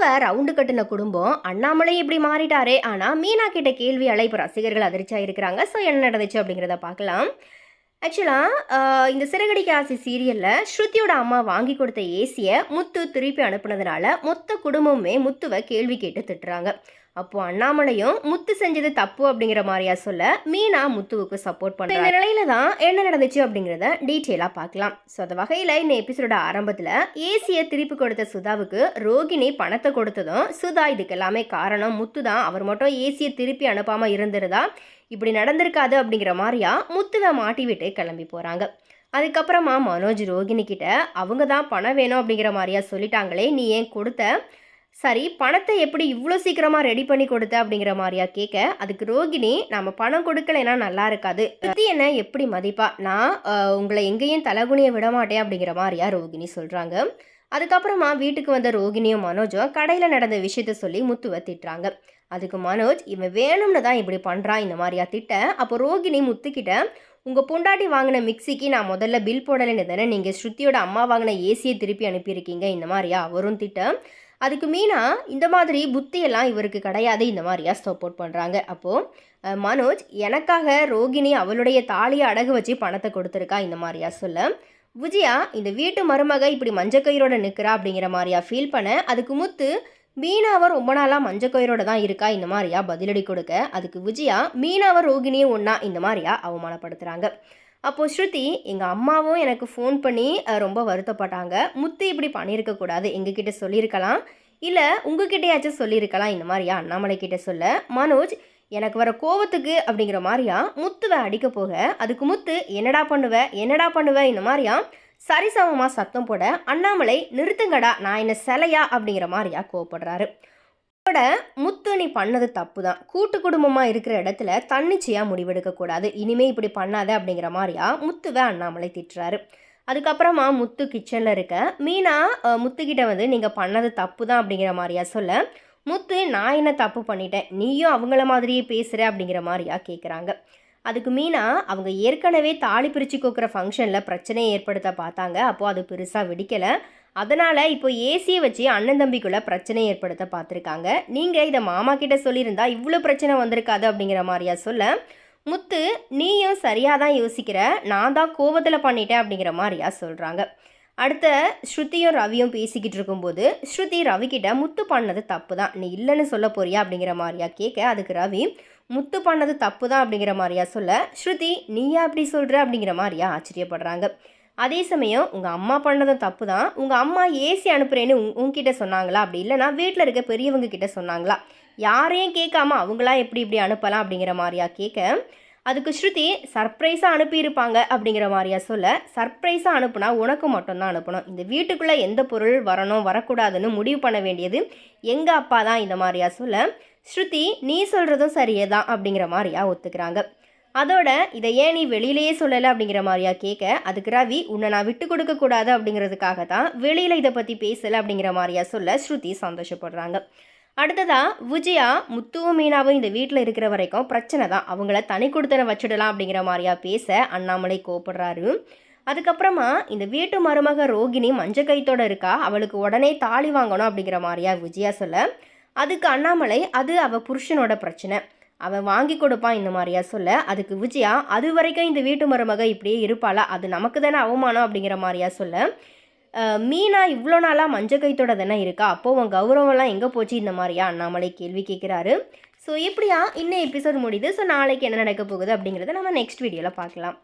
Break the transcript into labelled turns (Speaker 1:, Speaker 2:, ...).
Speaker 1: முத்துவை round கட்டின குடும்பம் அண்ணாமலை இப்படி மாறிட்டாரே. ஆனால் மீனா கிட்ட கேள்வி அழைப்பு ரசிகர்கள் அதிர்ச்சியாக இருக்கிறாங்க. ஸோ என்ன நடந்துச்சு அப்படிங்கிறத பார்க்கலாம். ஆக்சுவலாக இந்த சிறகடிக்க ஆசை சீரியலில் ஸ்ருதியோட அம்மா வாங்கி கொடுத்த ஏசியை முத்து திருப்பி அனுப்புனதுனால மொத்த குடும்பமுமே முத்துவை கேள்வி கேட்டு திட்டுறாங்க. அப்போ அண்ணாமலையும் முத்து செஞ்சது தப்பு அப்படிங்கிற மாதிரியா சொல்ல மீனா முத்துவுக்கு சப்போர்ட் பண்ண இந்த நிலையில தான் என்ன நடந்துச்சு அப்படிங்கிறத டீட்டெயிலாக பார்க்கலாம். ஸோ அந்த வகையில் இந்த எபிசோட ஆரம்பத்தில் ஏசியை திருப்பி கொடுத்த சுதாவுக்கு ரோகிணி பணத்தை கொடுத்ததும் சுதா இதுக்கு எல்லாமே காரணம் முத்து தான் அவர் மட்டும் ஏசியை திருப்பி அனுப்பாமல் இருந்திருந்தா இப்படி நடந்திருக்காது அப்படிங்கிற மாதிரியா முத்துவை மாட்டி விட்டு கிளம்பி போகிறாங்க அதுக்கப்புறமா மனோஜ் ரோகிணி கிட்ட அவங்க தான் பணம் வேணும் அப்படிங்கிற மாதிரியா சொல்லிட்டாங்களே நீ ஏன் கொடுத்த? சரி பணத்தை எப்படி இவ்வளோ சீக்கிரமாக ரெடி பண்ணி கொடுத்த? அப்படிங்கிற மாதிரியா கேட்க அதுக்கு ரோகிணி நம்ம பணம் கொடுக்கலைன்னா நல்லா இருக்காது. சுத்தி என்ன எப்படி மதிப்பா? நான் உங்களை எங்கேயும் தலகுனிய விட மாட்டேன் அப்படிங்கிற மாதிரியா ரோகிணி சொல்கிறாங்க அதுக்கப்புறமா வீட்டுக்கு வந்த ரோகிணியும் மனோஜும் கடையில் நடந்த விஷயத்த சொல்லி முத்துவை திட்டுறாங்க. அதுக்கு மனோஜ் இவன் வேணும்னு தான் இப்படி பண்ணுறான் இந்த மாதிரியா திட்ட? அப்போ ரோகிணி முத்துக்கிட்ட உங்கள் பொண்டாட்டி வாங்கின மிக்சிக்கு நான் முதல்ல பில் போடலைன்னு தானே நீங்கள் ஸ்ருதியோட அம்மா வாங்கின ஏசியை திருப்பி அனுப்பியிருக்கீங்க இந்த மாதிரியா? அவரும் திட்டம். அதுக்கு மீனா இந்த மாதிரி புத்தியெல்லாம் இவருக்கு கிடையாது இந்த மாதிரியா சப்போர்ட் பண்ணுறாங்க அப்போது மனோஜ் எனக்காக ரோகிணி அவளுடைய தாலியை அடகு வச்சு பணத்தை கொடுத்துருக்கா இந்த மாதிரியா? சொல்ல. விஜயா இந்த வீட்டு மருமக இப்படி மஞ்சக்கயிறோட நிற்கிறா அப்படிங்கிற மாதிரியா ஃபீல் பண்ண அதுக்கு முத்து மீனாவை ரொம்ப நாளாக மஞ்சக்கயிறோட தான் இருக்கா இந்த மாதிரியா பதிலடி கொடுக்க அதுக்கு விஜயா மீனாவை ரோகிணியும் ஒன்றா இந்த மாதிரியா அவமானப்படுத்துகிறாங்க அப்போது ஸ்ருதி எங்கள் அம்மாவும் எனக்கு ஃபோன் பண்ணி ரொம்ப வருத்தப்பட்டாங்க. முத்து இப்படி பண்ணியிருக்கக்கூடாது எங்ககிட்ட சொல்லியிருக்கலாம். இல்லை உங்ககிட்டயாச்சும் சொல்லியிருக்கலாம் இந்த மாதிரியா அண்ணாமலை கிட்டே சொல்ல. மனோஜ் எனக்கு வர கோவத்துக்கு அப்படிங்கிற மாதிரியா? முத்துவை அடிக்க போக அதுக்கு முத்து என்னடா பண்ணுவ? என்னடா பண்ணுவ? இந்த மாதிரியா? சரிசமமாக சத்தம் போட அண்ணாமலை நிறுத்துங்கடா நான் என்ன சிலையா? அப்படிங்கிற மாதிரியா கோவப்படுறாரு. இதோட முத்து நீ பண்ணது தப்பு தான் கூட்டு குடும்பமாக இருக்கிற இடத்துல தன்னிச்சையாக முடிவெடுக்கக்கூடாது இனிமே இப்படி பண்ணாத அப்படிங்கிற மாதிரியா முத்துவை அண்ணாமலை திட்டுறாரு. அதுக்கப்புறமா முத்து கிச்சனில் இருக்க மீனா முத்துக்கிட்ட வந்து நீங்கள் பண்ணது தப்பு தான் அப்படிங்கிற மாதிரியா சொல்ல முத்து நான் என்ன தப்பு பண்ணிட்டேன்? நீயும் அவங்கள மாதிரியே பேசுகிற அப்படிங்கிற மாதிரியா கேட்குறாங்க அதுக்கு மீனா அவங்க ஏற்கனவே தாலி பிரித்து கோக்குற ஃபங்க்ஷனில் பிரச்சனையை ஏற்படுத்த பார்த்தாங்க. அப்போது அது பெருசாக வெடிக்கலை. அதனால் இப்போ ஏசியை வச்சு அண்ணன் தம்பிக்குள்ளே பிரச்சனை ஏற்படுத்த பார்த்துருக்காங்க. நீங்கள் இதை மாமா கிட்ட சொல்லியிருந்தா இவ்வளோ பிரச்சனை வந்திருக்காது அப்படிங்கிற மாதிரியா சொல்ல முத்து நீயும் சரியாக தான் யோசிக்கிற. நான் தான் கோவத்தில் பண்ணிட்டேன் அப்படிங்கிற மாதிரியா சொல்கிறாங்க அடுத்த ஸ்ருதியும் ரவியும் பேசிக்கிட்டு இருக்கும்போது ஸ்ருதி ரவிக்கிட்ட முத்து பண்ணது தப்பு தான் நீ இல்லைன்னு சொல்ல போறியா? அப்படிங்கிற மாதிரியா கேட்க அதுக்கு ரவி முத்து பண்ணது தப்பு தான் அப்படிங்கிற மாதிரியா சொல்ல ஸ்ருதி நீயா அப்படி சொல்கிற அப்படிங்கிற மாதிரியா ஆச்சரியப்படுறாங்க. அதே சமயம் உங்கள் அம்மா பண்ணதும் தப்பு தான் உங்கள் அம்மா ஏசி அனுப்புகிறேன்னு உங் உங்ககிட்ட சொன்னாங்களா? அப்படி இல்லைனா வீட்டில் இருக்க பெரியவங்க கிட்ட சொன்னாங்களா? யாரையும் கேட்காம அவங்களாம் எப்படி இப்படி அனுப்பலாம் அப்படிங்கிற மாதிரியா கேட்க அதுக்கு ஸ்ருதி சர்ப்ரைஸாக அனுப்பியிருப்பாங்க அப்படிங்கிற மாதிரியா சொல்ல சர்ப்ரைஸாக அனுப்புனா உனக்கு மட்டும்தான் அனுப்பணும். இந்த வீட்டுக்குள்ளே எந்த பொருள் வரணும் வரக்கூடாதுன்னு முடிவு பண்ண வேண்டியது எங்கள் அப்பா தான் இந்த மாதிரியா சொல்ல ஸ்ருதி நீ சொல்கிறதும் சரியே தான் அப்படிங்கிற மாதிரியா ஒத்துக்கிறாங்க. அதோட இதை ஏன் நீ வெளியிலேயே சொல்லலை அப்படிங்கிற மாதிரியா கேட்க அதுக்கு ரவி உன்னை நான் விட்டு கொடுக்க கூடாது அப்படிங்கிறதுக்காக தான் வெளியில் இதை பற்றி பேசலை அப்படிங்கிற மாதிரியா சொல்ல ஸ்ருதி சந்தோஷப்படுறாங்க. அடுத்ததாக விஜயா முத்துவும் மீனாவும் இந்த வீட்டில் இருக்கிற வரைக்கும் பிரச்சனை தான். அவங்கள தனி கொடுத்தன வச்சிடலாம் அப்படிங்கிற மாதிரியா பேச அண்ணாமலை கோப்படுறாரு அதுக்கப்புறமா இந்த வீட்டு மருமக ரோகிணி மஞ்ச கைத்தோட இருக்கா? அவளுக்கு உடனே தாலி வாங்கணும் அப்படிங்கிற மாதிரியா விஜயா சொல்ல அதுக்கு அண்ணாமலை அது அவள் புருஷனோட பிரச்சனை. அவன் வாங்கி கொடுப்பான் இந்த மாதிரியா சொல்ல அதுக்கு விஜயா அது வரைக்கும் இந்த வீட்டு மருமக இப்படியே இருப்பாளா? அது நமக்கு தானே அவமானம் அப்படிங்கிற மாதிரியா சொல்ல மீனா இவ்வளோ நாளாக மஞ்ச கைத்தோட தானே இருக்கா? அப்போ உன் கௌரவம்லாம் எங்கே போச்சு இந்த மாதிரியா? அண்ணாமலை கேள்வி கேட்குறாரு ஸோ எப்படியா இன்னும் எபிசோட் முடியுது. ஸோ நாளைக்கு என்ன நடக்க போகுது அப்படிங்கிறத நம்ம நெக்ஸ்ட் வீடியோவில் பார்க்கலாம்.